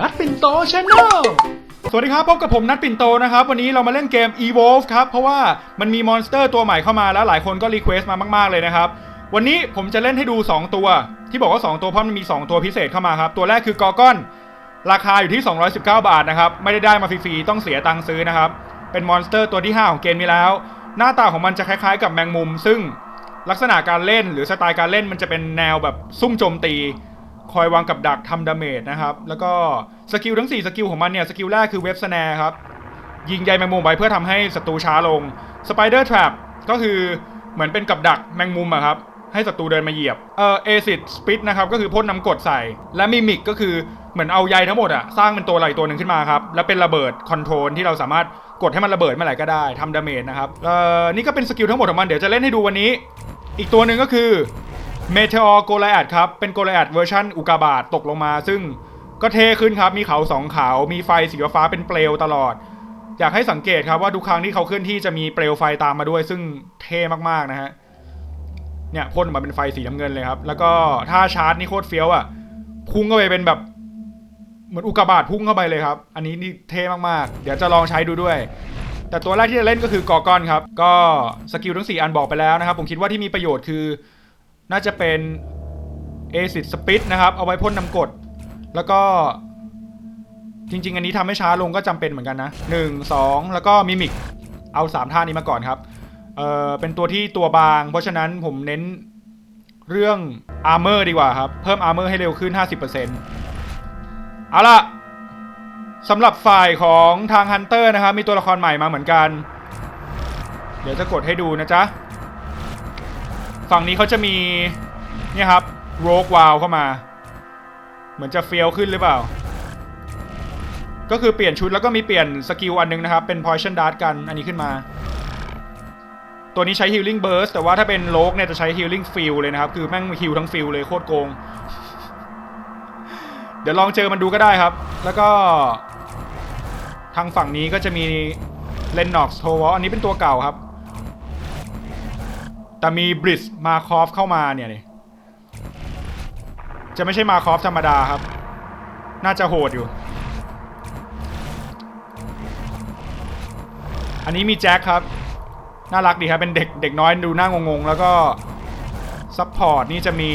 นัดปิ่นโตชาแนลสวัสดีครับพบกับผมนัดปิ่นโตนะครับ วันนี้เรามาเล่นเกม Evolve ครับ เพราะว่ามันมีมอนสเตอร์ตัวใหม่เข้ามาแล้วหลายคนก็รีเควสต์มามาก ๆ เลยนะครับ วันนี้ผมจะเล่นให้ดู 2 ตัว ที่บอกว่า 2 ตัวเพราะมันมี 2 ตัวพิเศษเข้ามาครับ ตัวแรกคือกอกอน ราคาอยู่ที่ 219 บาทนะครับ ไม่ได้ได้มาฟรีๆต้องเสียตังค์ซื้อนะครับ เป็นมอนสเตอร์ตัวที่ 5 ของเกมนี้แล้ว หน้าตาของมันจะคล้ายๆ กับแมงมุม ซึ่งลักษณะการเล่นหรือสไตล์การเล่นมันจะเป็นแนวแบบซุ่มโจมตี คอยวางกับดักทำดาเมจนะครับ แล้วก็สกิลทั้ง 4 สกิลของมันเนี่ย สกิลแรกคือเว็บสแนร์ครับ ยิงใยแมงมุมไปเพื่อทำให้ศัตรูช้าลงสไปเดอร์ทรัพก็คือเหมือนเป็นกับดักแมงมุมอะครับ ให้ศัตรูเดินมาเหยียบ เอ่อเอซิดสปิดนะครับ ก็คือพ่นน้ำกรดใส่ และมิมิกก็คือเหมือนเอาใยทั้งหมดอะสร้างเป็นตัวอะไรตัวหนึ่งขึ้นมาครับ แล้วเป็นระเบิดคอนโทรลที่เราสามารถกดให้มันระเบิดเมื่อไหร่ก็ได้ทำดาเมจนะครับ เอ่อ นี่ก็เป็นสกิลทั้งหมดของมัน เดี๋ยวจะเล่นให้ดูวันนี้ อีกตัวหนึ่งก็คือ เมเทอร์โกล i อดครับ เป็นโกล i อดเวอร์ชันอุกาบาตตกลงมา ซึ่งก็เทขึ้นครับ มีเขาสองเขา มีไฟสีฟ้าเป็นเปลวตลอด อยากให้สังเกตครับว่าทุกครั้งที่เขาเคลื่อนที่จะมีเปลวไฟตามมาด้วย ซึ่งเท่มากๆนะฮะ เนี่ยพ่นออกมาเป็นไฟสีน้ำเงินเลยครับ แล้วก็ถ้าชาร์จนี่โคตรเฟี้ยวอะ พุ่งเข้าไปเป็นแบบเหมือนอุกาบาตพุ่งเข้าไปเลยครับ อันนี้นี่เท่มากๆ เดี๋ยวจะลองใช้ดูด้วยแต่ตัวแรกที่จะเล่นก็คือกอกอนครับ ก็สกิลทั้ง 4 อันบอกไปแล้วนะครับ ผมคิดว่าที่มีประโยชน์คือ น่าจะเป็นเอซิดสปิดนะครับ เอาไว้พ่นน้ำกรดแล้วก็จริง ๆ อันนี้ทำให้ช้าลงก็จำเป็นเหมือนกันนะ 1 2 แล้วก็มิมิกเอา 3 ท่านี้มาก่อนครับเออเป็นตัวที่ตัวบาง เพราะฉะนั้นผมเน้นเรื่องอาร์เมอร์ดีกว่าครับ เพิ่มอาร์เมอร์ให้เร็วขึ้น 50%เอาล่ะสำหรับฝ่ายของทางฮันเตอร์นะครับ มีตัวละครใหม่มาเหมือนกัน เดี๋ยวจะกดให้ดูนะจ๊ะ ฝั่งนี้เขาจะมีเนี่ยครับโรกวาวเข้ามา เหมือนจะเฟี้ยวขึ้นหรือเปล่า ก็คือเปลี่ยนชุดแล้วก็มีเปลี่ยนสกิลอันนึงนะครับ เป็น Poison Dart กันอันนี้ขึ้นมา ตัวนี้ใช้ Healing Burst แต่ว่าถ้าเป็นโลกเนี่ยจะใช้ Healing Field เลยนะครับ คือแม่งฮิลทั้งฟิลเลยโคตรโกง เดี๋ยวลองเจอมันดูก็ได้ครับ แล้วก็ ทางฝั่งนี้ก็จะมีเลนน็อกซ์โทวอันนี้เป็นตัวเก่าครับ แต่มีบริสมาคอฟเข้ามาเนี่ยนี่จะไม่ใช่มาคอฟธรรมดาครับ น่าจะโหดอยู่ อันนี้มีแจ็คครับ น่ารักดีครับเป็นเด็กเด็กน้อยดูหน้างงๆ แล้วก็ซัพพอร์ตนี่จะมี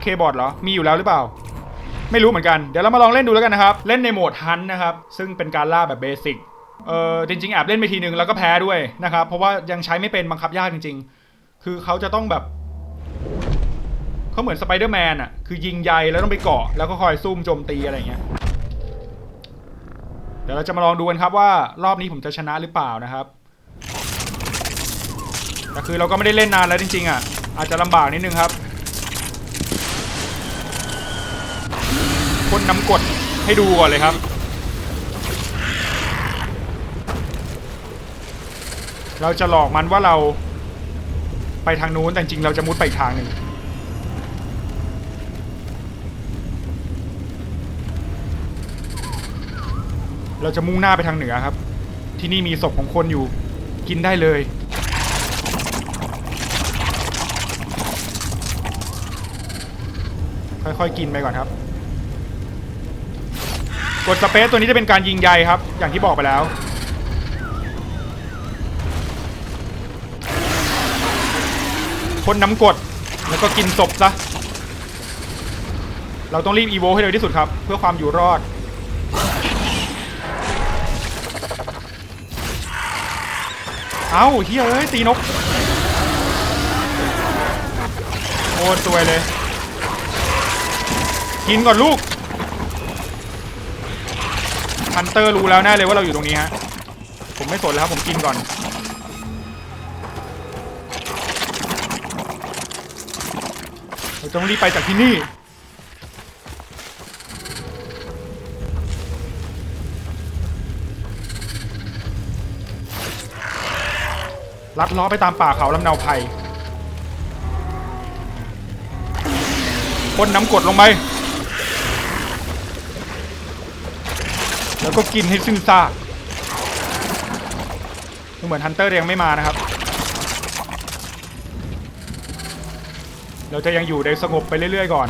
เคบอร์ดเหรอ มีอยู่แล้วหรือเปล่า ไม่รู้เหมือนกัน เดี๋ยวเรามาลองเล่นดูแล้วกันนะครับ เล่นในโหมดฮันนะครับ ซึ่งเป็นการล่าแบบเบสิก เออจริงๆแอบเล่นไปทีนึงแล้วก็แพ้ด้วยนะครับเพราะว่ายังใช้ไม่เป็นบังคับยากจริง ๆ คือเขาจะต้องแบบเขาเหมือนสไปเดอร์แมนอะคือยิงใยแล้วต้องไปเกาะแล้วก็คอยซุ่มโจมตีอะไรอย่างเงี้ยเดี๋ยวเราจะมาลองดูกันครับว่ารอบนี้ผมจะชนะหรือเปล่านะครับแต่คือเราก็ไม่ได้เล่นนานแล้วจริงๆอะอาจจะลำบากนิดนึงครับพ่นน้ำกดให้ดูก่อนเลยครับ เราจะหลอกมันว่าเราไปทางนู้นแต่จริงเราจะมุดไปทางหนึ่งเราจะมุ่งหน้าไปทางเหนือครับ ที่นี่มีศพของคนอยู่ กินได้เลย ค่อยๆกินไปก่อนครับ กดสเปซตัวนี้จะเป็นการยิงใยครับ อย่างที่บอกไปแล้ว พ่นน้ำกรดแล้วก็กินศพซะ เราต้องรีบอีโวให้เร็วที่สุดครับ เพื่อความอยู่รอด เอ้าเฮียเอ้ยตีนกโอ้สวยเลย กินก่อนลูกฮันเตอร์รู้แล้วแน่เลยว่าเราอยู่ตรงนี้ฮะ ผมไม่สนแล้วครับ ผมกินก่อน เราต้องรีบไปจากที่นี่ ลัดล้อไปตามป่าเขาลำเนาไพรพ่นน้ำกรดลงไป แล้วก็กินให้ซึ่งซากเหมือนฮันเตอร์ยังไม่มานะครับ เราจะยังอยู่ในสงบไปเรื่อยๆก่อน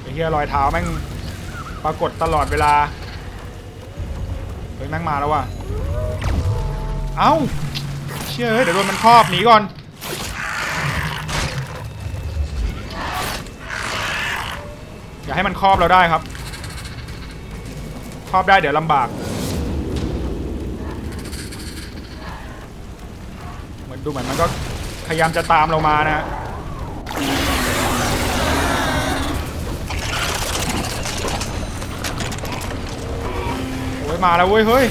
ไอ้เหี้ยรอยเท้าแม่งปรากฏตลอดเวลาเฮ้ยแม่งมาแล้วว่ะเอ้าเชื่อเฮ้ยเดี๋ยวโดนมันครอบหนีก่อนอย่าให้มันครอบเราได้ครับ ครอบได้เดี๋ยวลำบาก เหมือน ดูเหมือนมันก็พยายามจะตามเรามานะฮะโอ้ยมาแล้วเว้ยเฮ้ย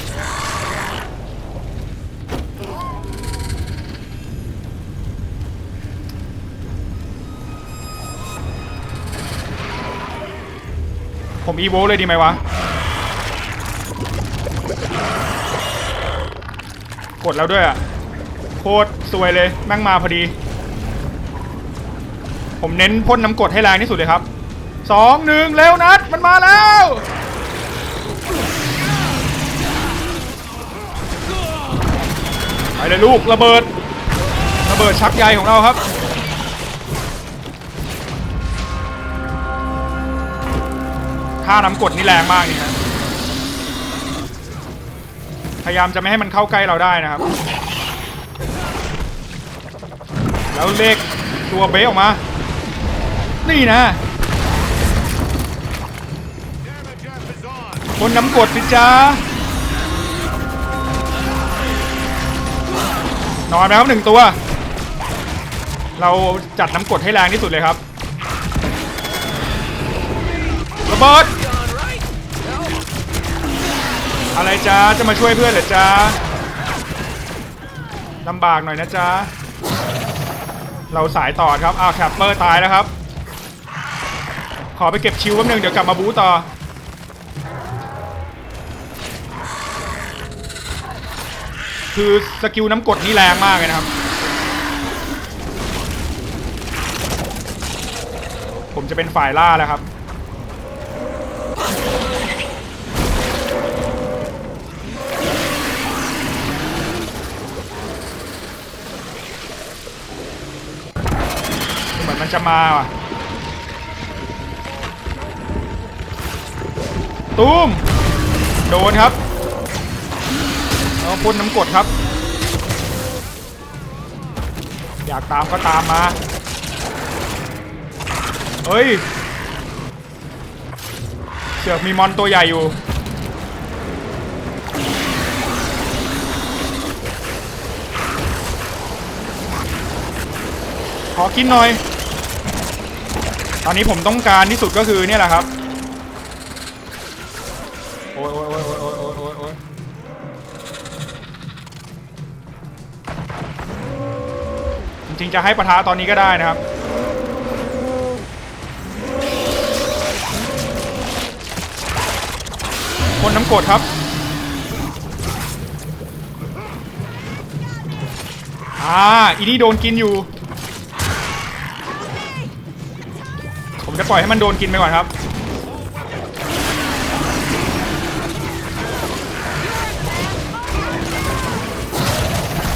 ผมอีโวเลยดีไหมวะ กดแล้วด้วยอะ โคตรสวยเลยแม่งมาพอดี ผมเน้นพ่นน้ำกรดให้แรงที่สุดเลยครับสองหนึ่งเร็วนัดมันมาแล้วไปเลยลูกระเบิด ระเบิดชักใยของเราครับ ท่าน้ำกดนี่แรงมากนี่ครับพยายามจะไม่ให้มันเข้าใกล้เราได้นะครับ แล้วเลขตัวเบสออกมา นี่นะ คนน้ำกดสิจ้านอนไปครับหนึ่งตัว เราจัดน้ำกดให้แรงที่สุดเลยครับระเบิดอะไรจ้าจะมาช่วยเพื่อนเหรอจ้าลำบากหน่อยนะจ้า เราสายต่อครับอ้าวแคปเปอร์ตายแล้วครับ ขอไปเก็บชิวแป๊บนึงเดี๋ยวกลับมาบูต่อ คือสกิลน้ำกดนี่แรงมากเลยนะครับ ผมจะเป็นฝ่ายล่าแล้วครับ เหมือนมัน จะมาว่ะตูมโดนครับแล้วพ่นน้ำกรดครับ อยากตามก็ตามมาเฮ้ยเสือกมีมอนตัวใหญ่อยู่ขอกินหน่อย ตอนนี้ผมต้องการที่สุดก็คือเนี่ยแหละครับ โอ้ยโอ้ยโอ้ยโอ้ยโอ้ยโอ้ยโอ้ยจริงๆจะให้ปะทะตอนนี้ก็ได้นะครับคนน้ำกรดครับอ่าอีนี่โดนกินอยู่ ผมจะปล่อยให้มันโดนกินไปก่อนครับ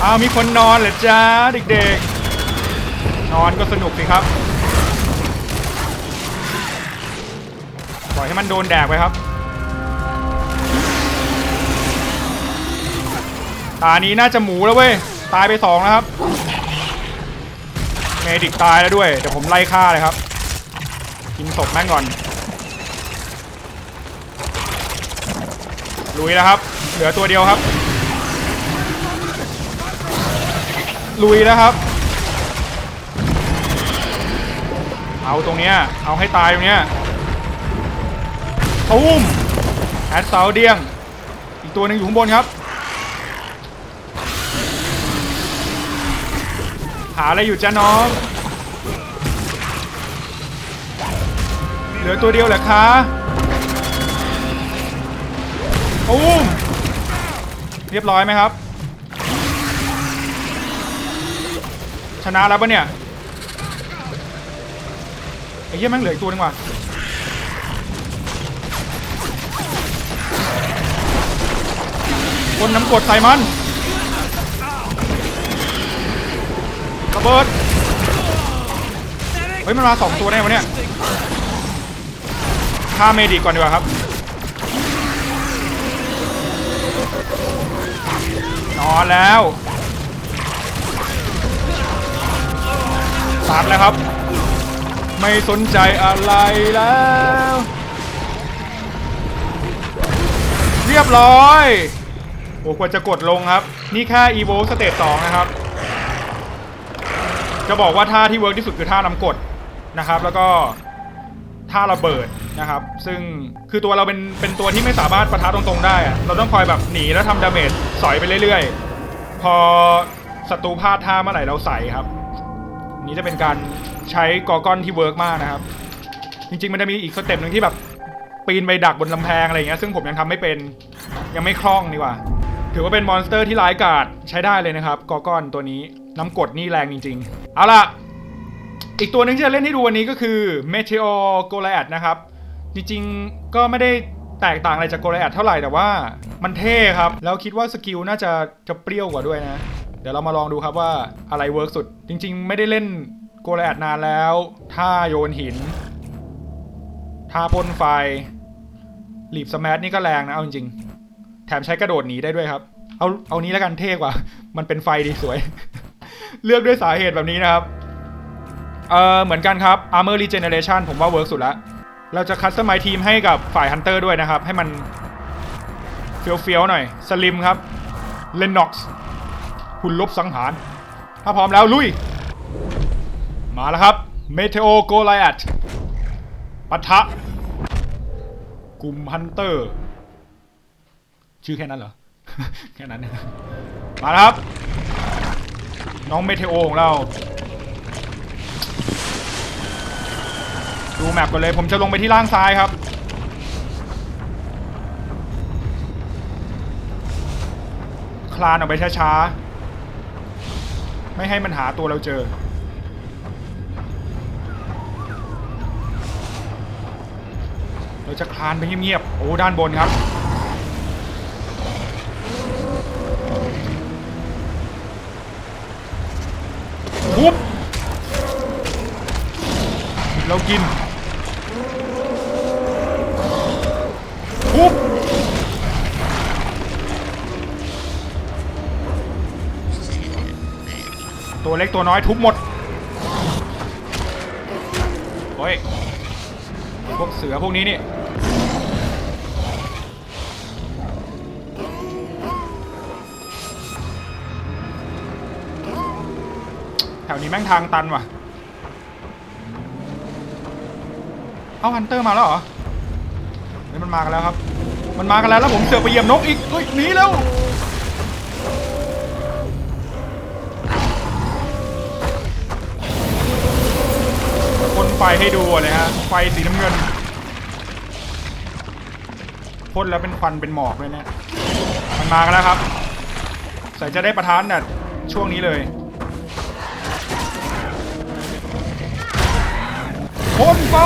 อ้าวมีคนนอนเหรอจ้าเด็กๆ นอนก็สนุกสิครับ ปล่อยให้มันโดนแดกไปครับ ตานี้น่าจะหมูแล้วเว้ย ตายไปสองแล้วครับเมดิกตายแล้วด้วย เดี๋ยวผมไล่ฆ่าเลยครับ กินศพแม่งก่อน ลุยแล้วครับ เหลือตัวเดียวครับ ลุยแล้วครับ เอาตรงเนี้ย เอาให้ตายตรงเนี้ยตูมแอดเสาเดียง อีกตัวหนึ่งอยู่ข้างบนครับ หาอะไรอยู่จ้าน้อง ลือตัวเดียวแหละคะปุ้มเรียบร้อยไหมครับ ชนะแล้วปะเนี่ยไอ้เหี้ยแม่งเหลืออีกตัวนึงว่ะคนน้ำกดใส่มันระเบิดเฮ้ยมันมาสองตัวแน่วะเนี่ย ฆ่าเมดิก่อนดีกว่าครับนอนแล้วตัดแล้วครับ ไม่สนใจอะไรแล้ว เรียบร้อยโอ้ควรจะกดลงครับ นี่แค่ evo สเตจ2นะครับ จะบอกว่าท่าที่เวิร์กที่สุดคือท่านำกดนะครับ แล้วก็ ท่าระเบิดนะครับ ซึ่งคือตัวเราเป็นเป็นตัวที่ไม่สามารถประทะตรงๆ ได้เราต้องคอยแบบหนีแล้วทำดาเมจสอยไปเรื่อยๆ พอศัตรูพลาดท่าเมื่อไหร่เราใส่ครับ นี่จะเป็นการใช้กอกอนที่เวิร์กมากนะครับ จริงๆ มันจะมีอีกสเต็ปหนึ่งที่แบบปีนไปดักบนลำแพงอะไรเงี้ยซึ่งผมยังทำไม่เป็นยังไม่คล่องดีกว่า ถือว่าเป็นมอนสเตอร์ที่ร้ายกาจใช้ได้เลยนะครับกอกอนตัวนี้น้ำกดนี่แรงจริง ๆ เอาล่ะ อีกตัวหนึ่งที่จะเล่นให้ดูวันนี้ก็คือ Meteor g o l a d นะครับ จริงๆก็ไม่ได้แตกต่างอะไรจาก g o l a d เท่าไหร่แต่ว่ามันเท่ครับ แล้วคิดว่าสกิลน่าจะจะเปรี้ยวกว่าด้วยนะ เดี๋ยวเรามาลองดูครับว่าอะไรเวิร์กสุด จริง ๆ ไม่ได้เล่น g o l a d นานแล้วท่าโยนหินท่าพ่นไฟหลีบสแมทนี่ก็แรงนะเอาจริงๆแถมใช้กระโดดหนีได้ด้วยครับ เอาเอานี้แล้วกันเท่กว่า มันเป็นไฟดีสวย เลือกด้วยสาเหตุแบบนี้นะครับ เออเหมือนกันครับ Armor Regeneration ผมว่าเวิร์กสุดละเราจะคัสตอมไมทีมให้กับฝ่ายฮันเตอร์ด้วยนะครับ ให้มันเฟี้ยวๆหน่อยสลิมครับเลนน็อกซ์หุ่นลบสังหาร ถ้าพร้อมแล้วลุย มาแล้วครับเมเทโอโกไลแอตปะทะ กลุ่มฮันเตอร์ ชื่อแค่นั้นเหรอ แค่นั้นมาแล้วครับ น้องเมเทโอของเรา ดูแมปก่อนเลยผมจะลงไปที่ล่างซ้ายครับ คลานออกไปช้าๆ ไม่ให้มันหาตัวเราเจอ เราจะคลานไปเงียบๆ โอ้ด้านบนครับทุบเรากิน ทุบตัวเล็กตัวน้อยทุบหมดเฮ้ยพวกเสือพวกนี้นี่แถวนี้แม่งทางตันว่ะ เอาฮันเตอร์มาแล้วเหรอ เฮ้ยมันมากันแล้วครับ มันมากันแล้วแล้วผมเสือกไปเหยียบนกอีกเฮ้ยหนีแล้วพ่นไฟให้ดูเลยฮะ ไฟสีน้ำเงินพ่นแล้วเป็นควันเป็นหมอกเลยเนี่ย มันมากันแล้วครับใส่จะได้ประทานเนี่ยช่วงนี้เลยพ่นไฟ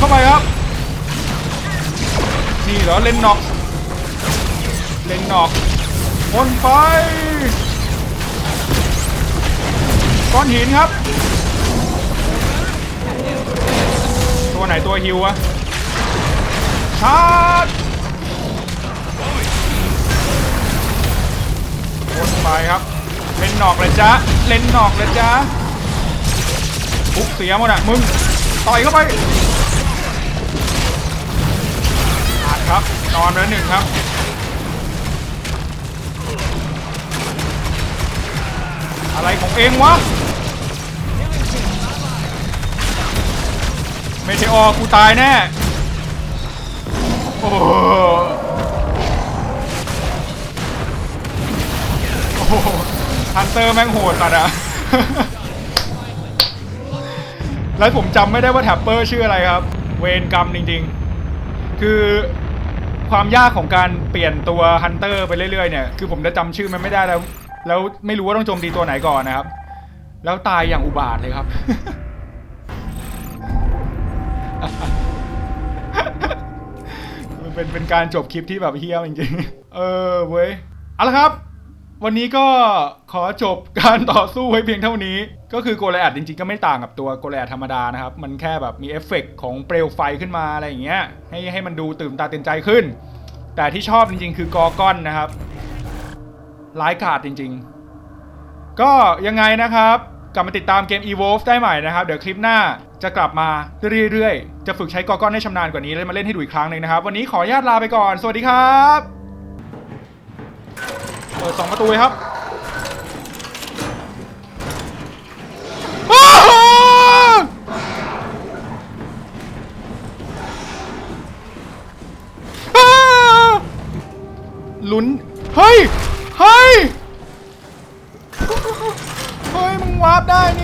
เข้าไปครับ นี่เหรอเลนนอก เลนนอกพ่นไฟก้อนหินครับ ตัวไหนตัวฮิวอะชาร์จวนไปครับเล่นนอกเลยจ้ะเล่นนอกเลยจ้ะปุ๊บเสียหมดอะมึงต่อยเข้าไป ครับนอนแล้วหนึ่งครับอะไรของเองวะเมเทออกูตายแน่โอ้โหฮันเตอร์แม่งโหดสัตว์อะแล้วผมจำไม่ได้ว่าแท็ปเปอร์ชื่ออะไรครับ เวนกรรมจริงๆ คือ ความยากของการเปลี่ยนตัวฮันเตอร์ไปเรื่อยๆเนี่ยคือผมจะจำชื่อมันไม่ได้แล้ว แล้วไม่รู้ว่าต้องโจมตีตัวไหนก่อนนะครับ แล้วตายอย่างอุบาทเลยครับ มันเป็นเป็นการจบคลิปที่แบบเฮี้ยจริงๆ เออเว้ยเอาละครับ วันนี้ก็ขอจบการต่อสู้ไว้เพียงเท่านี้ ก็คือโกลแอดจริงๆ ก็ไม่ต่างกับตัวโกลแอดธรรมดานะครับ มันแค่แบบมีเอฟเฟกต์ของเปลวไฟขึ้นมาอะไรอย่างเงี้ยให้ให้มันดูตื่นตาตื่นใจขึ้น แต่ที่ชอบจริงๆ คือกอกอนนะครับร้ายกาจจริงๆ ก็ยังไงนะครับ กลับมาติดตามเกม Evolve ได้ใหม่นะครับ เดี๋ยวคลิปหน้าจะกลับมาเรื่อยๆ จะฝึกใช้กอกอนให้ชำนาญกว่านี้ แล้วมาเล่นให้ดูอีกครั้งหนึ่งนะครับ วันนี้ขออนุญาตลาไปก่อน สวัสดีครับ เปิดสองประตูเลยครับลุ้น เฮ้ย เฮ้ย เฮ้ย มึงวาร์ปได้นี่